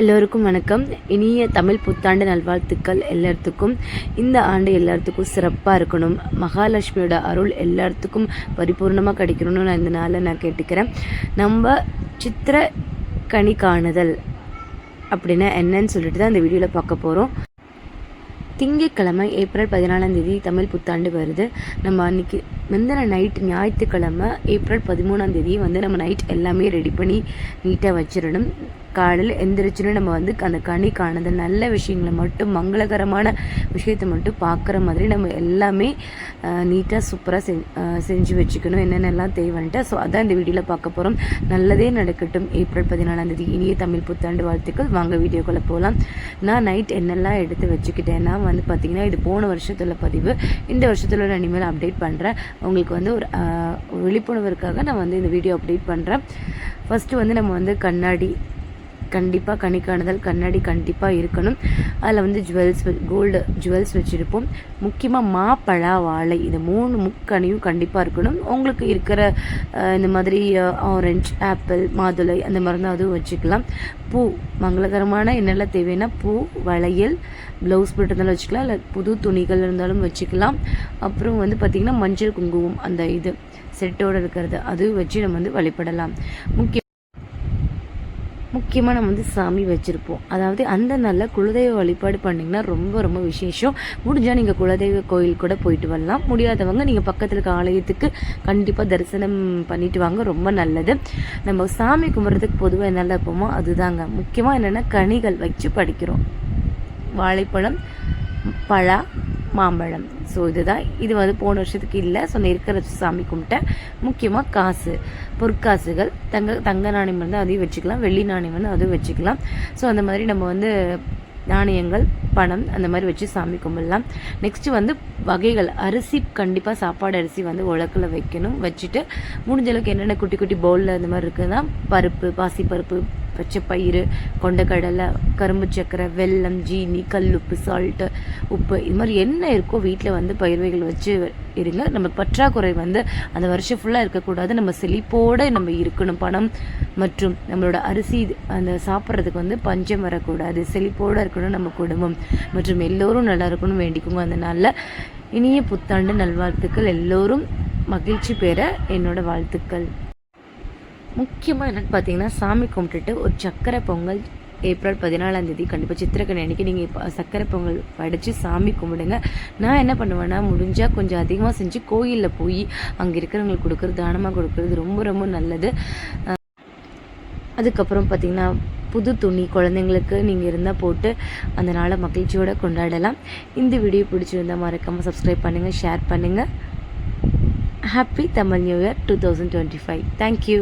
எல்லோருக்கும் வணக்கம். இனிய தமிழ் புத்தாண்டு நல்வாழ்த்துக்கள் எல்லாத்துக்கும். இந்த ஆண்டு எல்லாத்துக்கும் சிறப்பாக இருக்கணும். மகாலட்சுமியோட அருள் எல்லாத்துக்கும் பரிபூர்ணமாக கிடைக்கணும்னு நான் இந்த நாளில் நான் கேட்டுக்கிறேன். நம்ம சித்திர கனி காணுதல் அப்படின்னா என்னன்னு சொல்லிட்டு தான் இந்த வீடியோவில் பார்க்க போகிறோம் திங்கட்கிழமை ஏப்ரல் பதினாலாம் தேதி தமிழ் புத்தாண்டு வருது. நம்ம அன்றைக்கி முந்தின நைட் ஞாயிற்றுக்கிழமை ஏப்ரல் பதிமூணாம் தேதி வந்து நம்ம நைட் எல்லாமே ரெடி பண்ணி நீட்டாக வச்சிடணும். காலையில் எந்திரிச்சுன்னு நம்ம வந்து அந்த கனி காணுது நல்ல விஷயங்களை மட்டும் மங்களகரமான விஷயத்தை மட்டும் பார்க்குற மாதிரி நம்ம எல்லாமே நீட்டாக சூப்பராக செஞ் செஞ்சு வச்சுக்கணும். என்னென்னலாம் தேவைன்ட்டு ஸோ அதான் இந்த வீடியோவில் பார்க்க போகிறோம் நல்லதே நடக்கட்டும். ஏப்ரல் பதினாலாம் தேதி இனிய தமிழ் புத்தாண்டு வாழ்த்துக்கள். வாங்க வீடியோக்குள்ளே போகலாம் நான் நைட் என்னெல்லாம் எடுத்து வச்சுக்கிட்டேன்னா வந்து பார்த்திங்கன்னா இது போன வருஷத்தில் பதிவு. இந்த வருஷத்தில் நான் இனிமேல் அப்டேட் பண்ணுறேன் உங்களுக்கு வந்து ஒரு விழிப்புணர்வுக்காக நான் வந்து இந்த வீடியோ அப்டேட் பண்ணுறேன் ஃபஸ்ட்டு வந்து நம்ம வந்து கண்ணாடி கண்டிப்பாக கணிக்காணுதல் கண்ணாடி கண்டிப்பாக இருக்கணும். அதில் வந்து ஜுவல்ஸ் கோல்டு ஜுவல்ஸ் வச்சுருப்போம். முக்கியமாக மாப்பழா வாழை இது மூணு முக்கணியும் கண்டிப்பாக இருக்கணும். உங்களுக்கு இருக்கிற இந்த மாதிரி ஆரஞ்ச் ஆப்பிள் மாதுளை அந்த மாதிரி தான் அதுவும் வச்சுக்கலாம். பூ மங்களகரமான என்னெல்லாம் தேவைன்னா பூ வளையல் ப்ளவுஸ் போட்டு இருந்தாலும் வச்சுக்கலாம். இல்லை புது துணிகள் இருந்தாலும் வச்சுக்கலாம். அப்புறம் வந்து பார்த்திங்கன்னா மஞ்சள் குங்குமம் அந்த இது செட்டோடு இருக்கிறது அதுவும் வச்சு நம்ம வந்து வழிபடலாம். முக்கிய முக்கியமாக நம்ம வந்து சாமி வச்சுருப்போம். அதாவது அந்த நாளில் குலதெய்வ வழிபாடு பண்ணிங்கன்னா ரொம்ப ரொம்ப விசேஷம். முடிஞ்சால் நீங்கள் குலதெய்வ கோயில் கூட போயிட்டு வரலாம். முடியாதவங்க நீங்கள் பக்கத்தில் இருக்க ஆலயத்துக்கு கண்டிப்பாக தரிசனம் பண்ணிட்டு வாங்க. ரொம்ப நல்லது. நம்ம சாமி கும்பிட்றதுக்கு பொதுவாக என்னெல்லாம் இருப்போமோ அதுதாங்க. முக்கியமாக என்னென்னா கனிகள் வச்சு படிக்கிறோம். வாழைப்பழம் பழா மாம்பழம். ஸோ இதுதான். இது வந்து போன வருஷத்துக்கு இல்லை. ஸோ இருக்கிற சாமி கும்பிட்டேன். முக்கியமாக காசு. பொற்காசுகள். தங்க தங்க நாணயம் இருந்தால் அதையும் வச்சுக்கலாம். வெள்ளி நாணயம் வந்து அதுவும் வச்சுக்கலாம். ஸோ அந்த மாதிரி நம்ம வந்து நாணயங்கள் பணம் அந்த மாதிரி வச்சு சாமி கும்பிடலாம். நெக்ஸ்ட்டு வந்து வகைகள். அரிசி கண்டிப்பாக சாப்பாடு அரிசி வந்து உலக்கில் வைக்கணும். வச்சுட்டு முடிஞ்சளவுக்கு என்னென்ன குட்டி குட்டி பவுலில் அந்த மாதிரி இருக்குதுன்னா பருப்பு பாசிப்பருப்பு பச்சை பயிறு கொண்டக்கடலை கரும்பு சக்கரை வெல்லம் ஜீனி கல் உப்பு சால்ட்டு உப்பு. இது மாதிரி என்ன இருக்கோ வீட்டில் வந்து பயிர்வைகள் வச்சு இருங்க. நம்ம பற்றாக்குறை வந்து அந்த வருஷம் ஃபுல்லாக இருக்கக்கூடாது. நம்ம செழிப்போடு நம்ம இருக்கணும். பணம் மற்றும் நம்மளோட அரிசி அந்த சாப்பிட்றதுக்கு வந்து பஞ்சம் வரக்கூடாது. செழிப்போடு இருக்கணும் நம்ம குடும்பம். மற்றும் எல்லோரும் நல்லா இருக்கணும் வேண்டிக்கோங்க அந்த நாளில். இனிய புத்தாண்டு நல்வாழ்த்துக்கள். எல்லோரும் மகிழ்ச்சி பெற என்னோட வாழ்த்துக்கள். முக்கியமாக என்னென்னு பார்த்தீங்கன்னா சாமி கும்பிட்டுட்டு ஒரு சக்கரை பொங்கல் ஏப்ரல் பதினாலாம் தேதி கண்டிப்பாக சித்திரக்கணி அன்றைக்கி நீங்கள் இப்போ சக்கரை பொங்கல் படித்து சாமி கும்பிடுங்க. நான் என்ன பண்ணுவேன்னா முடிஞ்சால் கொஞ்சம் அதிகமாக செஞ்சு கோயிலில் போய் அங்கே இருக்கிறவங்களுக்கு கொடுக்குறது தானமாக கொடுக்குறது ரொம்ப ரொம்ப நல்லது. அதுக்கப்புறம் பார்த்திங்கன்னா புது துணி குழந்தைங்களுக்கு நீங்கள் இருந்தால் போட்டு அந்த நாளை மகிழ்ச்சியோடு கொண்டாடலாம். இந்த வீடியோ பிடிச்சிருந்தால் மறக்காமல் சப்ஸ்கிரைப் பண்ணுங்கள் ஷேர் பண்ணுங்கள் happy Tamil new year two thousand twenty five thank you